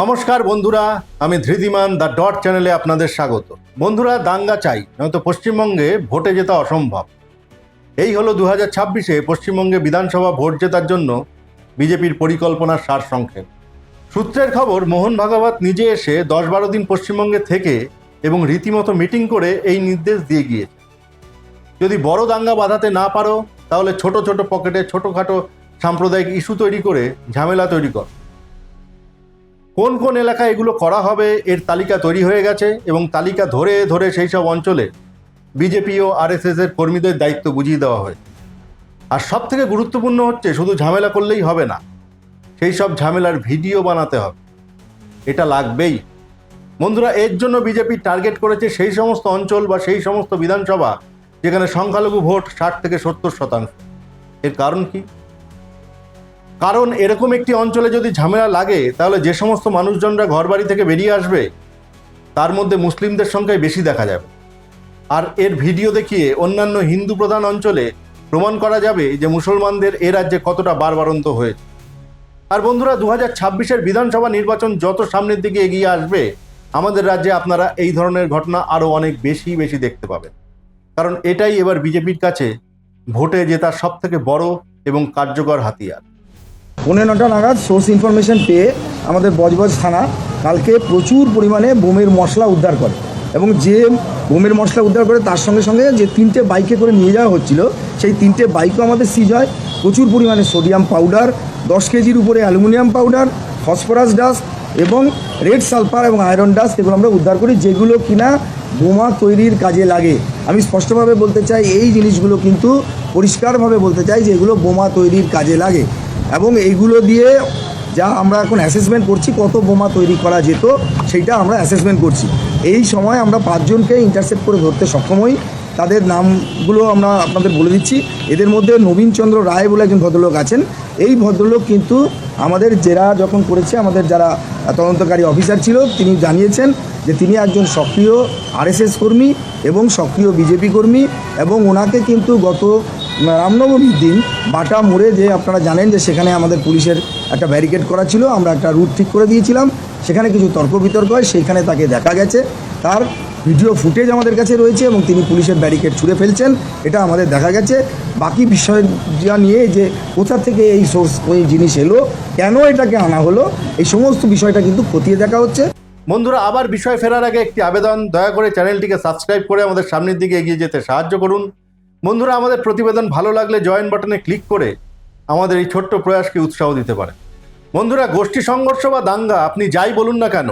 নমস্কার বন্ধুরা, আমি ধৃতিমান দ্য ডট চ্যানেলে আপনাদের স্বাগত। বন্ধুরা, দাঙ্গা চাই, নয়তো পশ্চিমবঙ্গে ভোটে জেতা অসম্ভব। এই হলো দু হাজার ছাব্বিশে পশ্চিমবঙ্গে বিধানসভা ভোট জেতার জন্য বিজেপির পরিকল্পনার সার সংক্ষেপ সূত্রের খবর, মোহন ভাগবত নিজে এসে দশ বারো দিন পশ্চিমবঙ্গে থেকে এবং রীতিমতো মিটিং করে এই নির্দেশ দিয়ে গিয়েছে। যদি বড় দাঙ্গা বাঁধাতে না পারো, তাহলে ছোট ছোট পকেটে ছোটোখাটো সাম্প্রদায়িক ইস্যু তৈরি করে ঝামেলা তৈরি কর। কোন কোন এলাকায় এগুলো করা হবে এর তালিকা তৈরি হয়ে গেছে এবং তালিকা ধরে ধরে সেই সব অঞ্চলে বিজেপি ও আরএসএস এর কর্মীদের দায়িত্ব বুঝিয়ে দেওয়া হয়। আর সব থেকে গুরুত্বপূর্ণ হচ্ছে, শুধু ঝামেলা করলেই হবে না, সেই সব ঝামেলার ভিডিও বানাতে হবে। এটা লাগবেই। বন্ধুরা, এর জন্য বিজেপি টার্গেট করেছে সেই সমস্ত অঞ্চল বা সেই সমস্ত বিধানসভা যেখানে সংখ্যালঘু ভোট ষাট থেকে সত্তর শতাংশ। এর কারণ কি? কারণ এরকম একটি অঞ্চলে যদি ঝামেলা লাগে, তাহলে যে সমস্ত মানুষজনরা ঘরবাড়ি থেকে বেরিয়ে আসবে, তার মধ্যে মুসলিমদের সংখ্যাই বেশি দেখা যাবে। আর এর ভিডিও দেখিয়ে অন্যান্য হিন্দু প্রধান অঞ্চলে প্রমাণ করা যাবে যে মুসলমানদের এ রাজ্যে কতটা বারবারন্ত হয়েছে। আর বন্ধুরা দু হাজার ছাব্বিশের বিধানসভা নির্বাচন যত সামনের দিকে এগিয়ে আসবে, আমাদের রাজ্যে আপনারা এই ধরনের ঘটনা আরও অনেক বেশি বেশি দেখতে পাবেন। কারণ এটাই এবার বিজেপির কাছে ভোটে জেতার সব থেকে বড় এবং কার্যকর হাতিয়ার। পৌনে নটা নাগাদ সোর্স ইনফরমেশন পেয়ে আমাদের বজবজ থানা কালকে প্রচুর পরিমাণে বোমের মশলা উদ্ধার করে। এবং যে বোমের মশলা উদ্ধার করে তার সঙ্গে সঙ্গে যে তিনটে বাইকে করে নিয়ে যাওয়া হচ্ছিল, সেই তিনটে বাইকও আমাদের সিজ হয়। প্রচুর পরিমাণে সোডিয়াম পাউডার দশ কেজির উপরে অ্যালুমিনিয়াম পাউডার ফসফরাস ডাস্ট এবং রেড সালফার এবং আয়রন ডাস্ট এগুলো আমরা উদ্ধার করি, যেগুলো কিনা বোমা তৈরির কাজে লাগে। আমি স্পষ্টভাবে বলতে চাই, এই জিনিসগুলো কিন্তু পরিষ্কারভাবে বলতে চাই যে এগুলো বোমা তৈরির কাজে লাগে। এবং এইগুলো দিয়ে যা আমরা এখন অ্যাসেসমেন্ট করছি, কত বোমা তৈরি করা যেত, সেইটা আমরা অ্যাসেসমেন্ট করছি। এই সময় আমরা পাঁচজনকে ইন্টারসেপ্ট করে ধরতে সক্ষম হই। তাদের নামগুলো আমরা আপনাদের বলে দিচ্ছি। এদের মধ্যে নবীনচন্দ্র রায় বলে একজন ভদ্রলোক আছেন। এই ভদ্রলোক কিন্তু আমাদের জেরা যখন করেছে, আমাদের যারা তদন্তকারী অফিসার ছিল, তিনি জানিয়েছেন যে তিনি একজন সক্রিয় আরএসএস কর্মী এবং সক্রিয় বিজেপি কর্মী এবং ওনাকে কিন্তু গত রামনবমীর দিন বাটা মোড়ে যে আপনারা জানেন যে সেখানে আমাদের পুলিশের একটা ব্যারিকেড করা ছিল, আমরা একটা রুট ঠিক করে দিয়েছিলাম। সেখানে কিছু তর্ক বিতর্ক হয়, সেইখানে তাকে দেখা গেছে। তার ভিডিও ফুটেজ আমাদের কাছে রয়েছে এবং তিনি পুলিশের ব্যারিকেড ছুঁড়ে ফেলছেন, এটা আমাদের দেখা গেছে। বাকি বিষয় যা নিয়ে যে কোথা থেকে এই সোর্স ওই জিনিস এলো, কেন এটাকে আনা হলো, এই সমস্ত বিষয়টা কিন্তু খতিয়ে দেখা হচ্ছে। বন্ধুরা, আবার বিষয় ফেরার আগে একটি আবেদন, দয়া করে চ্যানেলটিকে সাবস্ক্রাইব করে আমাদের সামনের দিকে এগিয়ে যেতে সাহায্য করুন। বন্ধুরা, আমাদের প্রতিবেদন ভালো লাগলে জয়েন বাটনে ক্লিক করে আমাদের এই ছোট্ট প্রয়াসকে উৎসাহ দিতে পারে বন্ধুরা, গোষ্ঠী সংঘর্ষ বা দাঙ্গা, আপনি যাই বলুন না কেন,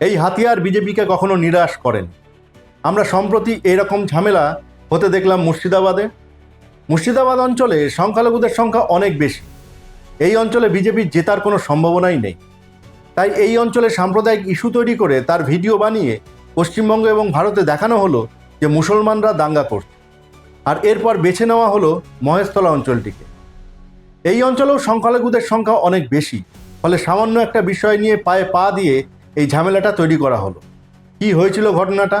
এই হাতিয়ার বিজেপিকে কখনো নিরাশ করেন। আমরা সম্প্রতি এরকম ঝামেলা হতে দেখলাম মুর্শিদাবাদে। মুর্শিদাবাদ অঞ্চলে সংখ্যালঘুদের সংখ্যা অনেক বেশি। এই অঞ্চলে বিজেপির জেতার কোনো সম্ভাবনাই নেই। তাই এই অঞ্চলে সাম্প্রদায়িক ইস্যু তৈরি করে তার ভিডিও বানিয়ে পশ্চিমবঙ্গ এবং ভারতে দেখানো হলো যে মুসলমানরা দাঙ্গা করছে। আর এরপর বেছে নেওয়া হলো মহেশতলা অঞ্চলটিকে। এই অঞ্চলেও সংখ্যালঘুদের সংখ্যা অনেক বেশি, ফলে সামান্য একটা বিষয় নিয়ে পায়ে পা দিয়ে এই ঝামেলাটা তৈরি করা হলো। কি হয়েছিল ঘটনাটা?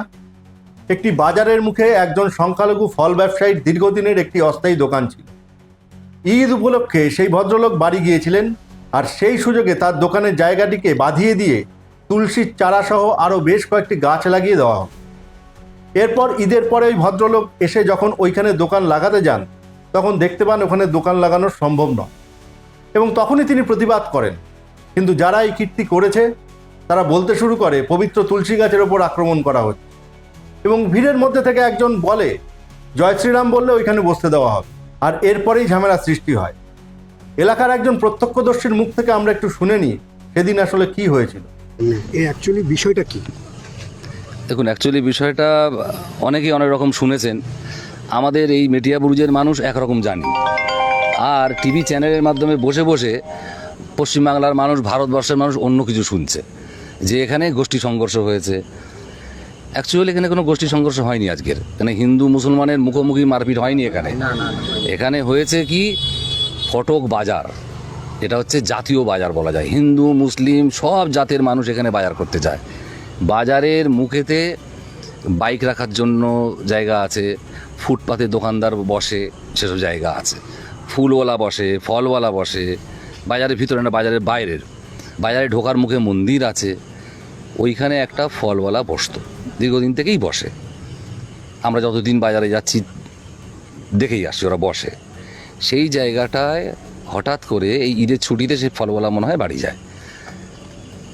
একটি বাজারের মুখে একজন সংখ্যালঘু ফল ব্যবসায়ীর দীর্ঘদিনের একটি অস্থায়ী দোকান ছিল। ঈদ উপলক্ষে সেই ভদ্রলোক বাড়ি গিয়েছিলেন আর সেই সুযোগে তার দোকানের জায়গাটিকে বাঁধিয়ে দিয়ে তুলসীর চারাসহ আরও বেশ কয়েকটি গাছ লাগিয়ে দেওয়া হয় এরপর ঈদের পরে ওই ভদ্রলোক এসে যখন ওইখানে দোকান লাগাতে যান, তখন দেখতে পান ওখানে দোকান লাগানো সম্ভব নয়। এবং তখনই তিনি প্রতিবাদ করেন। কিন্তু যারা এই কীর্তি করেছে, তারা বলতে শুরু করে, পবিত্র তুলসী গাছের ওপর আক্রমণ করা হচ্ছে। এবং ভিড়ের মধ্যে থেকে একজন বলে, জয় শ্রীরাম বললে ওইখানে বসতে দেওয়া হবে। আর এরপরেই ঝামেলা সৃষ্টি হয়। এলাকার একজন প্রত্যক্ষদর্শীর মুখ থেকে আমরা একটু শুনে নিই, সেদিন আসলে কি হয়েছিল। অ্যাকচুয়ালি বিষয়টা কি? দেখুন অ্যাকচুয়ালি বিষয়টা অনেকেই অনেক রকম শুনেছেন। আমাদের এই মেটিয়া বুরুজের মানুষ একরকম জানি। আর টিভি চ্যানেলের মাধ্যমে বসে বসে পশ্চিমবাংলার মানুষ ভারতবর্ষের মানুষ অন্য কিছু শুনছে। যে এখানে গোষ্ঠী সংঘর্ষ হয়েছে। অ্যাকচুয়ালি এখানে কোনো গোষ্ঠী সংঘর্ষ হয়নি আজকের। এখানে হিন্দু মুসলমানের মুখোমুখি মারপিট হয়নি এখানে। এখানে হয়েছে কি? ফটক বাজার। এটা হচ্ছে জাতীয় বাজার বলা যায়। হিন্দু মুসলিম সব জাতের মানুষ এখানে বাজার করতে যায়। বাজারের মুখেতে বাইক রাখার জন্য জায়গা আছে, ফুটপাতে দোকানদার বসে সেসব জায়গা আছে। ফুলওয়ালা বসে, ফলওয়ালা বসে, বাজারের ভিতরে না, বাজারের বাইরের। বাজারে ঢোকার মুখে মন্দির আছে, ওইখানে একটা ফলওয়ালা বসতো, দীর্ঘদিন থেকেই বসে। আমরা যতদিন বাজারে যাচ্ছি, দেখেই আসছি ওরা বসে। সেই জায়গাটায় হঠাৎ করে এই ঈদের ছুটিতে সে ফলওয়ালা মনে হয় বাড়ি যায়।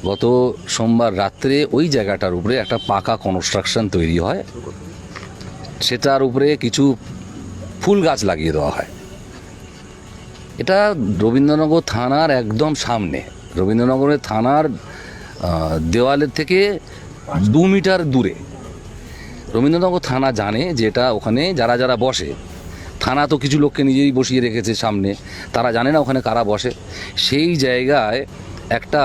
গত সোমবার রাত্রে ওই জায়গাটার উপরে একটা পাকা কনস্ট্রাকশন তৈরি হয়। সেটার উপরে কিছু ফুল গাছ লাগিয়ে দেওয়া হয়। এটা রবীন্দ্রনগর থানার একদম সামনে। রবীন্দ্রনগরের থানার দেওয়ালের থেকে দু মিটার দূরে। রবীন্দ্রনগর থানা জানে যে এটা ওখানে যারা যারা বসে, থানা তো কিছু লোককে নিজেই বসিয়ে রেখেছে সামনে, তারা জানে না ওখানে কারা বসে। সেই জায়গায় একটা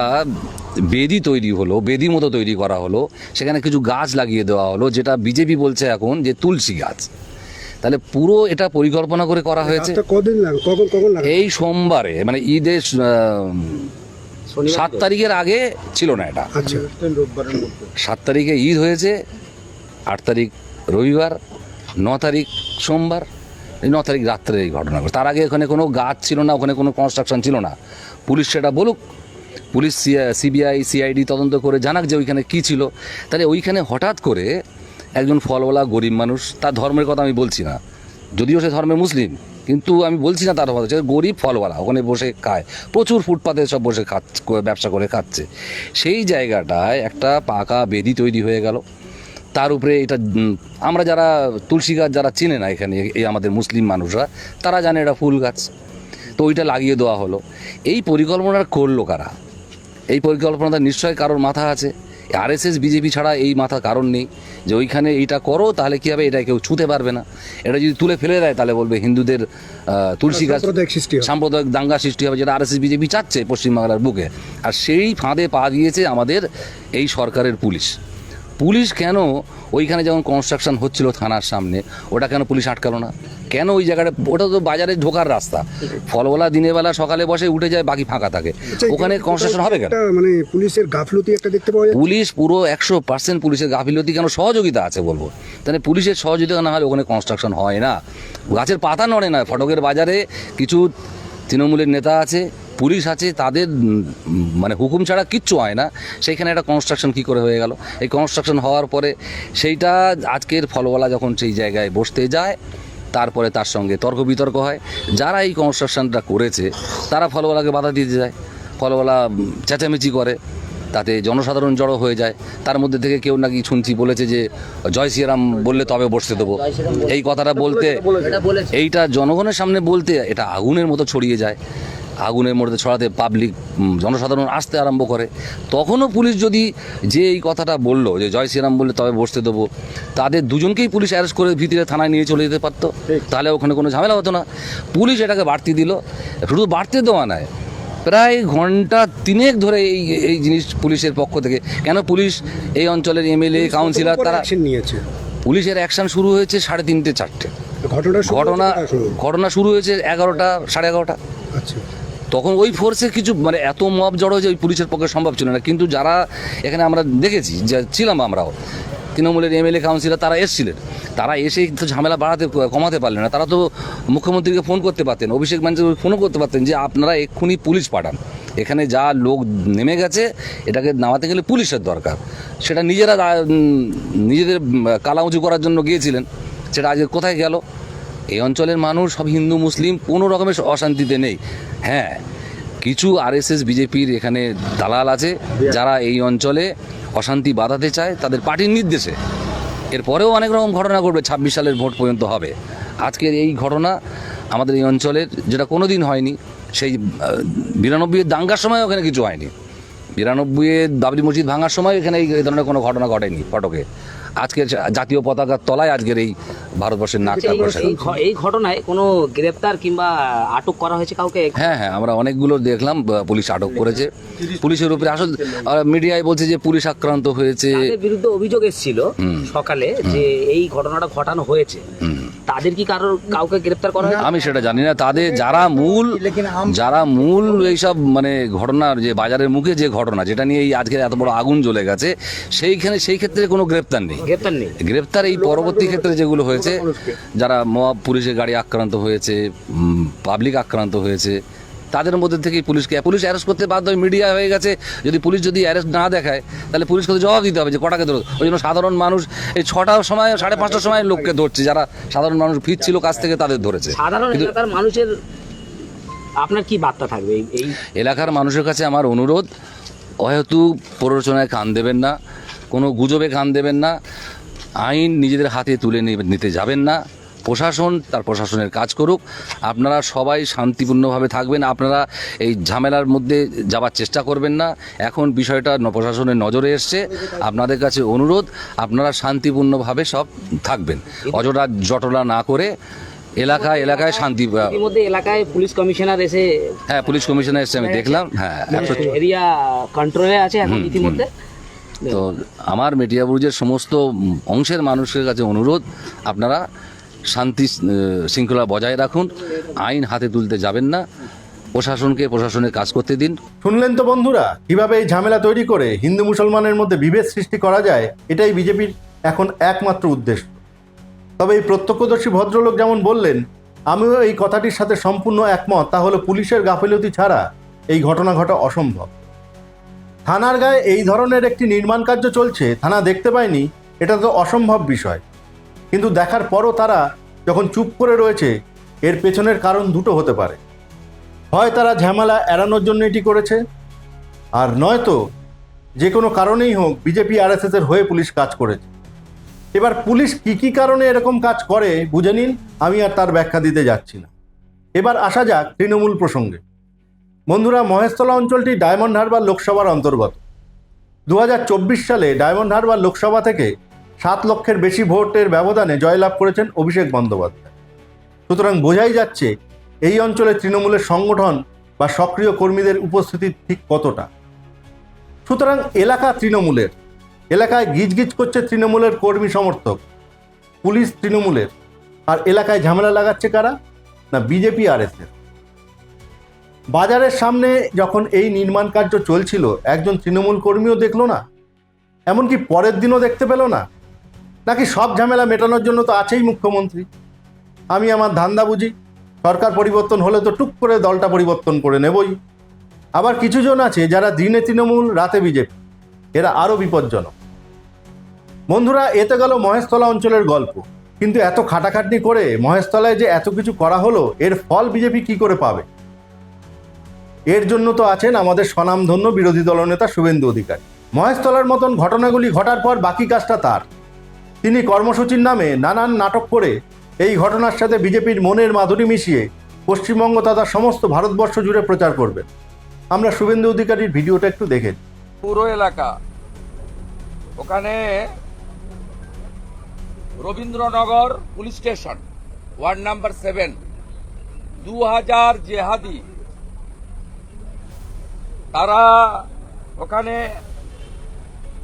বেদি তৈরি হলো বেদি মতো তৈরি করা হলো সেখানে কিছু গাছ লাগিয়ে দেওয়া হলো যেটা বিজেপি বলছে এখন যে তুলসী গাছ। তাহলে পুরো এটা পরিকল্পনা করে করা হয়েছে? কদিন কখন কখন এই সোমবারে মানে ঈদের সাত তারিখের আগে ছিল না এটা। আচ্ছা। সাত তারিখে ঈদ হয়েছে আট তারিখ রবিবার ন তারিখ সোমবার এই ন তারিখ রাত্রে এই ঘটনা ঘটে। তার আগে ওখানে কোনো গাছ ছিল না ওখানে কোনো কনস্ট্রাকশন ছিল না। পুলিশ সেটা বলুক পুলিশ সিবিআই, সিআইডি তদন্ত করে জানাক যে ওইখানে কী ছিল। তাহলে ওইখানে হঠাৎ করে একজন ফলওয়ালা গরিব মানুষ, তার ধর্মের কথা আমি বলছি না। যদিও সে ধর্মের মুসলিম, কিন্তু আমি বলছি না তার কথা গরিব ফলওয়ালা, ওখানে বসে খায়। প্রচুর ফুটপাতে সব বসে খাচ্ছে ব্যবসা করে খাচ্ছে। সেই জায়গাটায় একটা পাকা বেদি তৈরি হয়ে গেল। তার উপরে এটা আমরা যারা তুলসী গাছ যারা চিনে না এখানে, এই আমাদের মুসলিম মানুষরা, তারা জানে এটা ফুল গাছ। তো ওইটা লাগিয়ে দেওয়া হলো। এই পরিকল্পনাটা করল কারা? এই পরিকল্পনাটা নিশ্চয়ই কারোর মাথা আছে। আরএসএস বিজেপি ছাড়া এই মাথা কারণ নেই। যে ওইখানে এইটা করো তাহলে কী হবে? এটা কেউ ছুঁতে পারবে না। এটা যদি তুলে ফেলে দেয় তাহলে বলবে হিন্দুদের তুলসী গাছ সাম্প্রদায়িক সৃষ্টি হবে। সাম্প্রদায়িক দাঙ্গা সৃষ্টি হবে যেটা আরএসএস বিজেপি চাচ্ছে পশ্চিমবাংলার বুকে। আর সেই ফাঁদে পা দিয়েছে আমাদের এই সরকারের পুলিশ। পুলিশ কেন ওইখানে যেমন কনস্ট্রাকশন হচ্ছিল থানার সামনে ওটা কেন পুলিশ আটকালো না? কেন ওই জায়গাটা ওটা তো বাজারে ঢোকার রাস্তা। ফলওয়ালা দিনের বেলা সকালে বসে উঠে যায় বাকি ফাঁকা থাকে। আচ্ছা, ওখানে কনস্ট্রাকশন হবে কেন? মানে পুলিশের গাফলতি একটা দেখতে পাওয়া যায়। পুলিশ পুরো একশো পার্সেন্ট পুলিশের গাফিলতি কেন সহযোগিতা আছে বলব? তাহলে পুলিশের সহযোগিতা না হলে ওখানে কনস্ট্রাকশন হয় না। গাছের পাতা নড়ে না। ফটকের বাজারে কিছু তৃণমূলের নেতা আছে পুলিশ আছে তাদের মানে হুকুম ছাড়া কিচ্ছু হয় না। সেইখানে একটা কনস্ট্রাকশন কী করে হয়ে গেল? এই কনস্ট্রাকশন হওয়ার পরে সেইটা আজকের ফলওয়ালা যখন সেই জায়গায় বসতে যায় তারপরে তার সঙ্গে তর্ক বিতর্ক হয়। যারা এই কনস্ট্রাকশনটা করেছে তারা ফলওয়ালাকে বাধা দিতে যায়। ফলওয়ালা চেঁচামেচি করে তাতে জনসাধারণ জড়ো হয়ে যায়। তার মধ্যে থেকে কেউ নাকি শুনছি বলেছে যে জয় শ্রীরাম বললে তবে বসতে দেবো। এই কথাটা বলতে এইটা জনগণের সামনে বলতে এটা আগুনের মতো ছড়িয়ে যায়। আগুনের মধ্যে ছড়াতে পাবলিক জনসাধারণ আসতে আরম্ভ করে তখনও পুলিশ যদি যে এই কথাটা বলল যে জয় শ্রীরাম বললে তবে বসতে দেবো তাদের দুজনকেই পুলিশ অ্যারেস্ট করে ভিতরে থানায় নিয়ে চলে যেতে পারতো। তাহলে ওখানে কোনো ঝামেলা হতো না। পুলিশ এটাকে বাড়তি দিল। শুধু বাড়তে দেওয়া নয় প্রায় ঘণ্টা তিনেক ধরে এই এই জিনিস পুলিশের পক্ষ থেকে। কেন পুলিশ এই অঞ্চলের এমএলএ কাউন্সিলর তারা নিয়েছে? পুলিশের অ্যাকশন শুরু হয়েছে সাড়ে তিনটে চারটে। ঘটনা ঘটনা শুরু। ঘটনা শুরু হয়েছে এগারোটা সাড়ে এগারোটা। আচ্ছা। তখন ওই ফোর্সের কিছু মানে এত মব জড়ো যে ওই পুলিশের পক্ষে সম্ভব ছিল না। কিন্তু যারা এখানে আমরা দেখেছি, যে ছিলাম আমরাও, তৃণমূলের এমএলএ কাউন্সিলর তারা এসেছিলেন। তারা এসেই তো ঝামেলা বাড়াতে, কমাতে পারলেন না। তারা তো মুখ্যমন্ত্রীকে ফোন করতে পারতেন, অভিষেক ব্যানার্জি ফোনও করতে পারতেন যে আপনারা এক্ষুনি পুলিশ পাঠান। এখানে যা লোক নেমে গেছে, এটাকে নামাতে গেলে পুলিশের দরকার। সেটা নিজেরা নিজেদের কালা উঁচু করার জন্য গিয়েছিলেন। সেটা আজকে কোথায় গেল? এই অঞ্চলের মানুষ সব হিন্দু, মুসলিম, কোনো রকমের অশান্তিতে নেই। হ্যাঁ কিছু আরএসএস, বিজেপির এখানে দালাল আছে, যারা এই অঞ্চলে অশান্তি বাঁধাতে চায়, তাদের পার্টির নির্দেশে। এরপরেও অনেক রকম ঘটনা ঘটবে, ছাব্বিশ সালের ভোট পর্যন্ত হবে। আজকের এই ঘটনা আমাদের এই অঞ্চলের, যেটা কোনো দিন হয়নি, সেই বিরানব্বই দাঙ্গার সময় ওখানে কিছু হয়নি। বিরানব্বইয়ের বাবরি মসজিদ ভাঙার সময় এখানে এই ধরনের কোনো ঘটনা ঘটেনি ফটকে। আজকের জাতীয় পতাকার তলায় আজকের এই ভারতবর্ষের নাকটা এই- ঘটনায় কোনো গ্রেপ্তার কিংবা আটক করা হয়েছে কাউকে? হ্যাঁ হ্যাঁ আমরা অনেকগুলো দেখলাম পুলিশ আটক করেছে। পুলিশের উপরে আসল মিডিয়ায় বলছে যে পুলিশ আক্রান্ত হয়েছে। বিরুদ্ধে অভিযোগ এসেছিল সকালে যে এই ঘটনাটা ঘটানো হয়েছে। তাদের কি কারোর কাউকে গ্রেপ্তার করা হয় আমি সেটা জানি না। তাদের যারা মূল যারা মূল এইসব মানে ঘটনার যে বাজারের মুখে যে ঘটনা যেটা নিয়ে এই আজকে এত বড় আগুন জ্বলে গেছে সেইখানে সেই ক্ষেত্রে কোনো গ্রেপ্তার নেই। গ্রেপ্তার নেই। গ্রেপ্তার এই পরবর্তী ক্ষেত্রে যেগুলো হয়েছে যারা মহা পুলিশের গাড়ি আক্রান্ত হয়েছে পাবলিক আক্রান্ত হয়েছে তাদের মধ্যে থেকেই পুলিশকে পুলিশ অ্যারেস্ট করতে বাধ্য হয় মিডিয়া হয়ে গেছে। যদি পুলিশ যদি অ্যারেস্ট না দেখায় তাহলে পুলিশকে তো জবাব দিতে হবে যে কটাকে ধরো। ওই জন্য সাধারণ মানুষ এই ছটার সময় সাড়ে পাঁচটার সময় লোককে ধরছে যারা সাধারণ মানুষ ফিরছিল কাছ থেকে তাদের ধরেছে। সাধারণ মানুষের আপনার কি বার্তা থাকবে এই- এলাকার মানুষের কাছে আমার অনুরোধ অহেতু প্ররোচনায় কান দেবেন না কোনো গুজবে কান দেবেন না আইন নিজেদের হাতে তুলে নিতে যাবেন না। প্রশাসন তার প্রশাসনের কাজ করুক। আপনারা সবাই শান্তিপূর্ণভাবে থাকবেন। আপনারা এই ঝামেলার মধ্যে যাবার চেষ্টা করবেন না। এখন বিষয়টা প্রশাসনের নজরে এসছে। আপনাদের কাছে অনুরোধ আপনারা শান্তিপূর্ণভাবে সব থাকবেন। অজটা জটলা না করে এলাকা এলাকায় শান্তি ইতিমধ্যে এলাকায় পুলিশ কমিশনার এসে হ্যাঁ পুলিশ কমিশনার এসছে আমি দেখলাম। হ্যাঁ এরিয়া কন্ট্রোলে আছে এখন ইতিমধ্যে। তো আমার মেটিয়া মেটিয়াবুরুজের সমস্ত অংশের মানুষের কাছে অনুরোধ। আপনারা শান্তি শৃঙ্খলা বজায় রাখুন। আইন হাতে তুলতে যাবেন না। প্রশাসনকে প্রশাসনের কাজ করতে দিন। শুনলেন তো বন্ধুরা, কীভাবে এই ঝামেলা তৈরি করে হিন্দু মুসলমানের মধ্যে বিভেদ সৃষ্টি করা যায়, এটাই বিজেপির এখন একমাত্র উদ্দেশ্য। তবে এই প্রত্যক্ষদর্শী ভদ্রলোক যেমন বললেন, আমিও এই কথাটির সাথে সম্পূর্ণ একমত তা হলো পুলিশের গাফিলতি ছাড়া এই ঘটনা ঘটা অসম্ভব। থানার গায়ে এই ধরনের একটি নির্মাণ কার্য চলছে, থানা দেখতে পায়নি এটা তো অসম্ভব বিষয়। কিন্তু দেখার পরও তারা যখন চুপ করে রয়েছে, এর পেছনের কারণ দুটো হতে পারে। হয় তারা ঝামেলা এড়ানোর জন্য এটি করেছে, আর নয়তো যে কোনো কারণেই হোক বিজেপি আর এর হয়ে পুলিশ কাজ করেছে। এবার পুলিশ কি কি কারণে এরকম কাজ করে, বুঝে নিন, আমি আর তার ব্যাখ্যা দিতে যাচ্ছি না। এবার আসা যাক তৃণমূল প্রসঙ্গে। বন্ধুরা, মহেশতলা অঞ্চলটি ডায়মন্ড হারবার লোকসভার অন্তর্গত। দু হাজার চব্বিশ সালে ডায়মন্ড হারবার লোকসভা থেকে সাত লক্ষের বেশি ভোটের ব্যবধানে জয়লাভ করেছেন অভিষেক বন্দ্যোপাধ্যায়। সুতরাং বোঝাই যাচ্ছে এই অঞ্চলে তৃণমূলের সংগঠন বা সক্রিয় কর্মীদের উপস্থিতি ঠিক কতটা। সুতরাং এলাকা তৃণমূলের, এলাকায় গিজগিজ করছে তৃণমূলের কর্মী সমর্থক, পুলিশ তৃণমূলের, আর এলাকায় ঝামেলা লাগাচ্ছে কারা? না বিজেপি আর বাজারের সামনে যখন এই নির্মাণ কার্য চলছিল, একজন তৃণমূল কর্মীও দেখল না, এমনকি পরের দিনও দেখতে পেল না। নাকি সব ঝামেলা মেটানোর জন্য তো আছেই মুখ্যমন্ত্রী? আমি আমার ধান্দা বুঝি, সরকার পরিবর্তন হলে তো টুক করে দলটা পরিবর্তন করে নেবই। আবার কিছুজন আছে যারা দিনে তৃণমূল, রাতে বিজেপি। এরা আরও বিপজ্জনক। বন্ধুরা, এতে গেল মহেশতলা অঞ্চলের গল্প। কিন্তু এত খাটাখাটনি করে মহেশতলায় যে এত কিছু করা হলো, এর ফল বিজেপি কি করে পাবে? এর জন্য তো আছেন আমাদের স্বনামধন্য বিরোধী দলনেতা শুভেন্দু অধিকারী। মহেশতলার মতন ঘটনাগুলি ঘটার পর বাকি কাজটা তার। তিনি কর্মসূচির নামে নানান নাটক করে এই ঘটনার সাথে বিজেপির মনের মাধুরী মিশিয়ে পশ্চিমবঙ্গ তথা সমস্ত ভারতবর্ষ জুড়ে প্রচার করবেন আমরা শুভেন্দু অধিকারীর ভিডিওটা একটু দেখে পুরো এলাকা। ওখানে Rabindranagar police station, ward number seven. দু হাজার জেহাদি। তারা ওখানে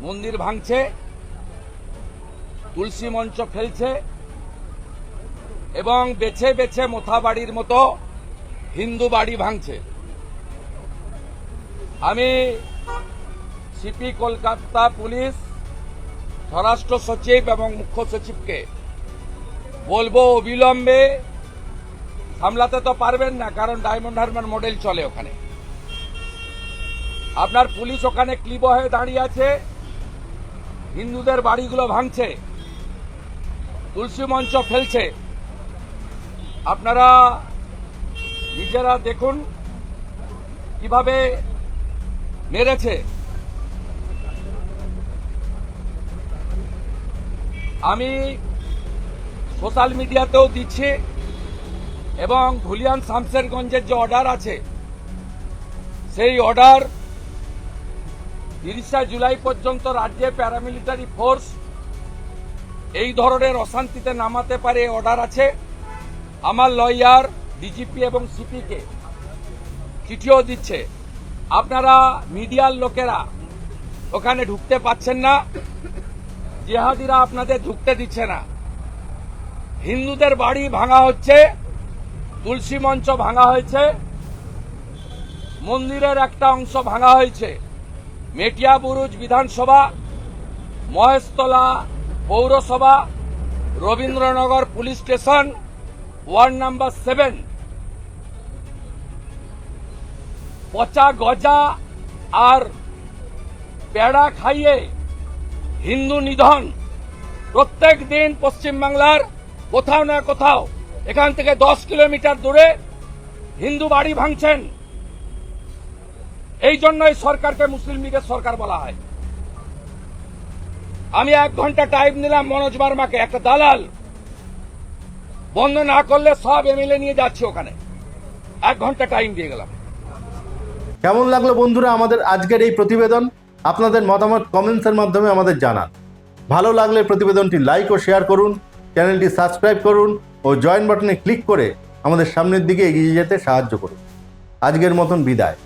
মন্দির ভাঙছে। তুলসী মঞ্চ ফেলছে এবং বেছে বেছে মোথা বাড়ির মতো হিন্দু বাড়ি ভাঙছে। আমি সিপি কলকাতা পুলিশ, স্বরাষ্ট্র সচিব এবং মুখ্য সচিবকে বলব অবিলম্বে সামলাতে তো পারবেন না, কারণ ডায়মন্ড হারবার মডেল চলে ওখানে। আপনার পুলিশ ওখানে ক্লিব হয়ে দাঁড়িয়ে আছে, হিন্দুদের বাড়িগুলো ভাঙছে। তুলসী মঞ্চ ফেলছে। আপনারা নিজেরা দেখুন কীভাবে মেরেছে। আমি সোশ্যাল মিডিয়াতেও দিচ্ছি এবং ধুলিয়ান শামসেরগঞ্জের যে অর্ডার আছে, সেই অর্ডার তিরিশা জুলাই পর্যন্ত রাজ্যে প্যারামিলিটারি ফোর্স এই ধরনের অশান্তিতে নামাতে পারে অর্ডার আছে। আমার লয়ার ডিজিপি এবং সিপিকে চিঠিও দিচ্ছে। আপনারা মিডিয়ার লোকেরা ওখানে ঢুকতে পাচ্ছেন না। জেহাদিরা আপনাদের ঢুকতে দিচ্ছে না। হিন্দুদের বাড়ি ভাঙা হচ্ছে, তুলসী মঞ্চ ভাঙা হয়েছে, মন্দিরের একটা অংশ ভাঙা হয়েছে। মেটিয়া বুরুজ বিধানসভা, মহেশতলা পৌরসভা, Rabindranagar police station, ward number seven. পচা গজা আর পেড়া খাইয়ে হিন্দু নিধন। প্রত্যেক দিন পশ্চিমবাংলার কোথাও না কোথাও, এখান থেকে দশ কিলোমিটার দূরে হিন্দু বাড়ি ভাঙছেন। এই জন্যই সরকারকে মুসলিম লীগের সরকার বলা হয়। আমি এক ঘণ্টা টাইম নিলাম মনোজ বার্মাকে, একটা দালাল। বন্ধ না করলে সব এমএলএ নিয়ে যাচ্ছে ওখানে। এক ঘণ্টা টাইম দিয়ে গেলাম। কেমন লাগল বন্ধুরা আমাদের আজকের এই প্রতিবেদন? আপনাদের মতামত কমেন্টসের মাধ্যমে আমাদের জানান। ভালো লাগলে প্রতিবেদনটি লাইক ও শেয়ার করুন চ্যানেলটি সাবস্ক্রাইব করুন ও জয়েন বাটনে ক্লিক করে আমাদের সামনের দিকে এগিয়ে যেতে সাহায্য করুন। আজকের মতন বিদায়।